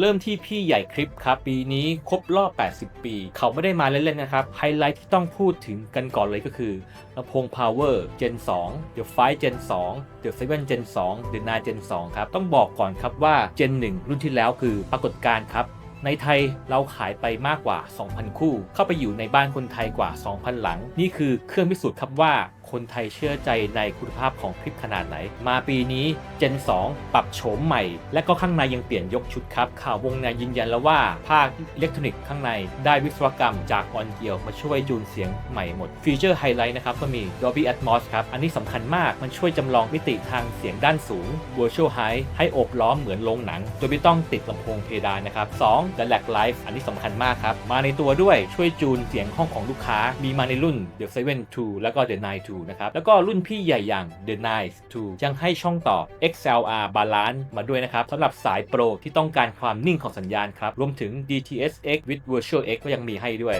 เริ่มที่พี่ใหญ่คลิปครับ ปีนี้ครบรอบ 80 ปี เขาไม่ได้มาเล่นๆนะครับ ไฮไลท์ที่ต้องพูดถึงกันก่อนเลยก็คือลำโพง Power Gen 2 The 5 Gen 2 The 7 Gen 2 The 9 Gen 2 ครับ ต้องบอกก่อนครับว่า Gen 1 รุ่นที่แล้วคือปรากฏการณ์ครับในไทยเราขายไปมากกว่า 2,000 คู่ เข้าไปอยู่ในบ้านคนไทยกว่า 2,000 หลัง นี่คือเครื่องพิสูจน์ครับว่า คนไทยเชื่อใจในคุณภาพของคลิปขนาดไหน มาปีนี้ Gen 2 ปรับโฉมใหม่ และก็ข้างในยังเปลี่ยนยกชุดครับ ข่าววงในยืนยันแล้วว่า ภาคอิเล็กทรอนิกส์ข้างในได้วิศวกรรมจากออนเกียวมาช่วยจูนเสียงใหม่หมด ฟีเจอร์ไฮไลท์นะครับก็มี Dolby Atmos ครับ อันนี้สำคัญมากมันช่วยจำลองมิติทางเสียงด้านสูง Virtual High ให้โอบล้อมเหมือนโรงหนัง โดยไม่ต้องติดลำโพงเพดานนะครับ 2 The Lag Live อันนี้สำคัญมากครับมาในตัวด้วยช่วยจูนเสียงห้องของลูกค้ามีมาในรุ่น The 7 2 แล้วก็ The 9 2นะครับ แล้วก็รุ่นพี่ใหญ่อย่าง The Nice 2ยังให้ช่องต่อ XLR Balance มาด้วยนะครับสำหรับสายโปรที่ต้องการความนิ่งของสัญญาณครับ รวมถึง DTS:X with Virtual X ก็ยังมีให้ด้วย